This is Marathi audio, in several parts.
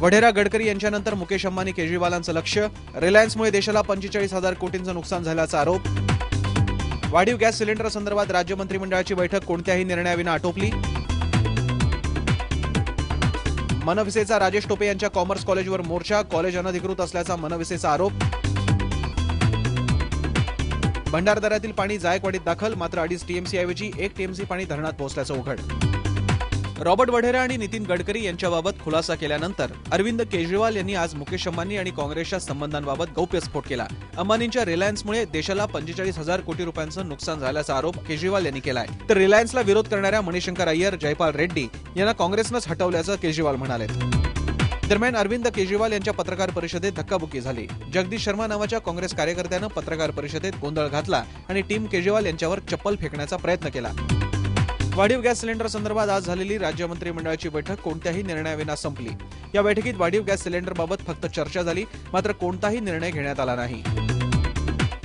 वढेरा गडकरी यांच्यानंतर मुकेश अंबानी केजरीवालांचं लक्ष. रिलायन्समुळे देशाला पंचेचाळीस हजार कोटींचं नुकसान झाल्याचा आरोप. वाढीव गॅस सिलेंडर संदर्भात राज्य मंत्रिमंडळाची बैठक कोणत्याही निर्णयाविना आटोपली. मनविसेचा राजेश टोपे यांच्या कॉमर्स कॉलेजवर मोर्चा कॉलेज अनधिकृत असल्याचा मनविसेचा आरोप. भंडारदऱ्यातील पाणी जायकवाडीत दाखल मात्र अडीच टीएमसीऐवजी एक टीएमसी पाणी धरणात पोहोचल्याचं उघड. रॉबर्ट वढेरा आणि नितीन गडकरी यांच्याबाबत खुलासा केल्यानंतर अरविंद केजरीवाल यांनी आज मुकेश अंबानी आणि काँग्रेसच्या संबंधांबाबत गौप्यस्फोट केला. अंबानींच्या रिलायन्समुळे देशाला पंचेचाळीस हजार कोटी रुपयांचं नुकसान झाल्याचा आरोप केजरीवाल यांनी केलाय. तर रिलायन्सला विरोध करणाऱ्या मणिशंकर अय्यर जयपाल रेड्डी यांना काँग्रेसनंच हटवल्याचं केजरीवाल म्हणाले दरम्यान अरविंद केजरीवाल यांच्या पत्रकार परिषदेत धक्काबुक्की झाली. जगदीश शर्मा नावाच्या काँग्रेस कार्यकर्त्यानं पत्रकार परिषदेत गोंधळ घातला आणि टीम केजरीवाल यांच्यावर चप्पल फेकण्याचा प्रयत्न केला. वाढीव गॅस सिलेंडर संदर्भात आज झालेली राज्य मंत्रिमंडळाची बैठक कोणत्याही निर्णयाविना संपली. या बैठकीत वाढीव गॅस सिलेंडरबाबत फक्त चर्चा झाली मात्र कोणताही निर्णय घेण्यात आला नाही.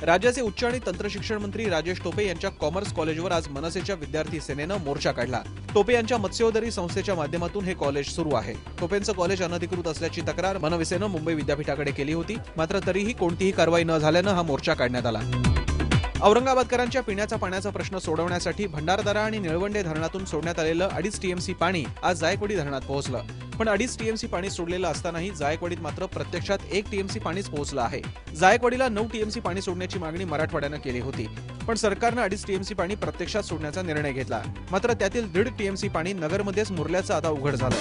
राज्याचे उच्च आणि तंत्रशिक्षण मंत्री राजेश टोपे यांच्या कॉमर्स कॉलेजवर आज मनसेच्या विद्यार्थी सेनेनं मोर्चा काढला. टोपे यांच्या मत्स्योदरी संस्थेच्या माध्यमातून हे कॉलेज सुरू आहे. टोपेंचं कॉलेज अनधिकृत असल्याची तक्रार मनविसेनं मुंबई विद्यापीठाकडे केली होती मात्र तरीही कोणतीही कारवाई न झाल्यानं हा मोर्चा काढण्यात आला. औरंगाबादकरांच्या पिण्याचा पाण्याचा प्रश्न सोडवण्यासाठी भंडारदरा आणि निळवंडे धरणातून सोडण्यात आलेलं अडीच टीएमसी पाणी आज जायकवाडी धरणात पोहोचलं. पण अडीच टीएमसी पाणी सोडलेलं असतानाही जायकवाडीत मात्र प्रत्यक्षात एक टीएमसी पाणीच पोहोचलं आहे. जायकवाडीला नऊ टीएमसी पाणी सोडण्याची मागणी मराठवाड्यानं केली होती. पण सरकारनं अडीच टीएमसी पाणी प्रत्यक्षात सोडण्याचा निर्णय घेतला. मात्र त्यातील दीड टीएमसी पाणी नगरमध्येच मुरल्याचं आता उघड झालं